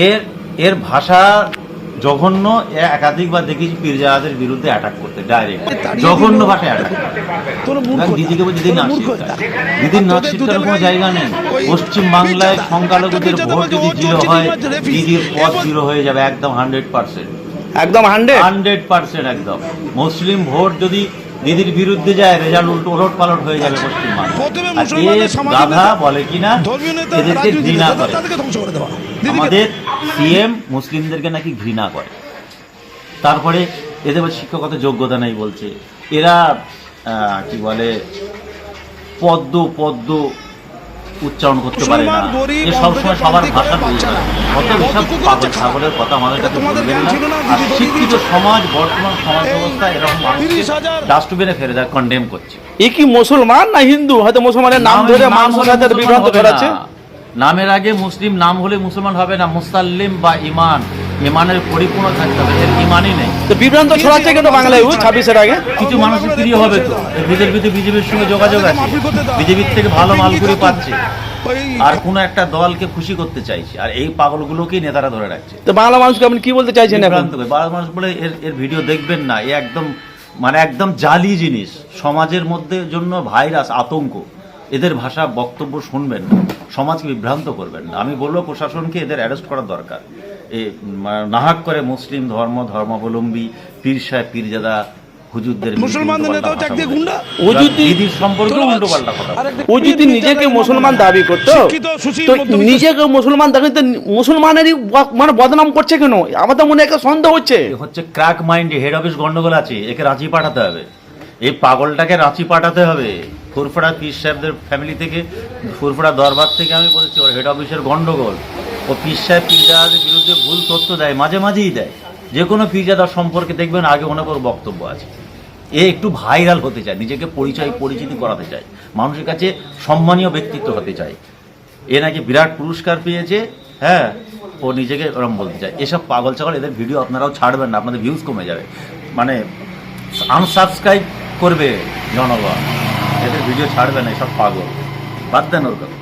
এর এর ভাষা জঘন্য এ একাধিকবার দেখেছি পীরজাহাদের বিরুদ্ধে অ্যাটাক করতে ডাইরেক্ট জঘন্য ভাষায় অ্যাটাক দিদিকে বলছি দিদি দিদির কোনো জায়গা নেই। পশ্চিম বাংলায় সংখ্যালঘুদের ভোট যদি জিরো হয় দিদির পথ জিরো হয়ে যাবে একদম হান্ড্রেড পার্সেন্ট একদম হান্ড্রেড হান্ড্রেড পার্সেন্ট একদম। মুসলিম ভোট যদি দিদির বিরুদ্ধে যায় রেজাল্ট উল্টো ওলট পালট হয়ে যাবে পশ্চিম প্রথমে বাংলায় আর এ মুসলমানদের সমাজের গাধা বলে কিনা এদেরকে ঘৃণা করে। আমাদের সিএম মুসলিমদেরকে নাকি ঘৃণা করে। তারপরে এদের শিক্ষকতা যোগ্যতা নেই বলছে। এরা কি বলে পদ্ম পদ্ম উচ্চারণ করতে পারে না। যে সবসময় সবার ভাষা বুঝতে না। অত বিশাল পাগল ছাগলের কথা আমাদের কাছে বলবেন না। আর শিক্ষিত সমাজ বর্তমান সমাজ ব্যবস্থা এরকম ডাস্টবিনে ফেলে দেয় কন্ডেম করছে। এ কি মুসলমান না হিন্দু? হয়তো মুসলমানের নাম ধরে নাম মানুষ হলে হাতে মুসলমান বিভ্রান্ত করাচ্ছে নামের আগে মুসলিম নাম হলে মুসলমান হবে না। মুসাল্লিম বা ইমান। ইমানের পরিপূর্ণ থাকতে হবে এর ইমানই নেই। তো বিভ্রান্ত ছড়াচ্ছে কেন বাংলায় ছাব্বিশের আগে? কিছু মানুষের প্রিয় হবে তো বিজেপিতে বিজেপির সঙ্গে যোগাযোগ আছে। বিজেপির থেকে ভালো মালগুলি পাচ্ছে। আর কোনো একটা দলকে খুশি করতে চাইছে আর এই পাগলগুলোকেই নেতারা ধরে রাখছে। তো বাংলা মানুষকে আপনি কি বলতে চাইছেন বাংলা মানুষ বলে এর এর ভিডিও দেখবেন না এ একদম মানে একদম জালি জিনিস। সমাজের মধ্যে জন্য ভাইরাস আতঙ্ক। এদের ভাষা বক্তব্য শুনবেন না। সমাজকে বিভ্রান্ত করবেন না। আমি বলব প্রশাসনকে এদের অ্যারেস্ট করা দরকার। নাহাক করে মুসলিম ধর্ম ধর্মাবলম্বী পীর সাহেব পীরজাদা হুজুরদের মুসলমানদের নেতাও চাক ভাষা দিয়ে বলে। গুন্ডা? দিদির সম্পর্কে উল্টো পাল্টা কথা ও যদি নিজেকে মুসলমান দাবি করতো? তো নিজেকে মুসলমান দাবি তো মুসলমানেরই মানে বদনাম করছে কেন? আমার তো মনে হয় একটা সন্দেহ হচ্ছে। হচ্ছে ক্র্যাক মাইন্ডে হেড অফিস গন্ডগোল আছে একে রাঁচি পাঠাতে হবে। এই পাগলটাকে রাঁচি পাঠাতে হবে। ফুরফুরা পীর সাহেবদের ফ্যামিলি থেকে ফুরফুরা দরবার থেকে আমি বলছি ওর হেড অফিসের গন্ডগোল। ও পীর সাহেব বিরুদ্ধে ভুল তথ্য দেয়, মাঝে মাঝেই দেয়। যে কোনো পীরজাদার সম্পর্কে দেখবেন আগে অনেক ওর বক্তব্য আছে। এ একটু ভাইরাল হতে চায়, নিজেকে পরিচয়, পরিচিতি করাতে চায়, মানুষের কাছে সম্মানীয় ব্যক্তিত্ব হতে চায়। এ নাকি বিরাট পুরস্কার পেয়েছে হ্যাঁ ও নিজেকে ওরম বলতে চায়। এসব পাগল ছাগল, এদের ভিডিও আপনারাও ছাড়বেন না, আপনাদের ভিউজ কমে যাবে। মানে আনসাবস্ক্রাইব করবে জনগণ, এদের ভিডিও ছাড়বে না, এসব পাগল। বাদ দেন ওর কথা।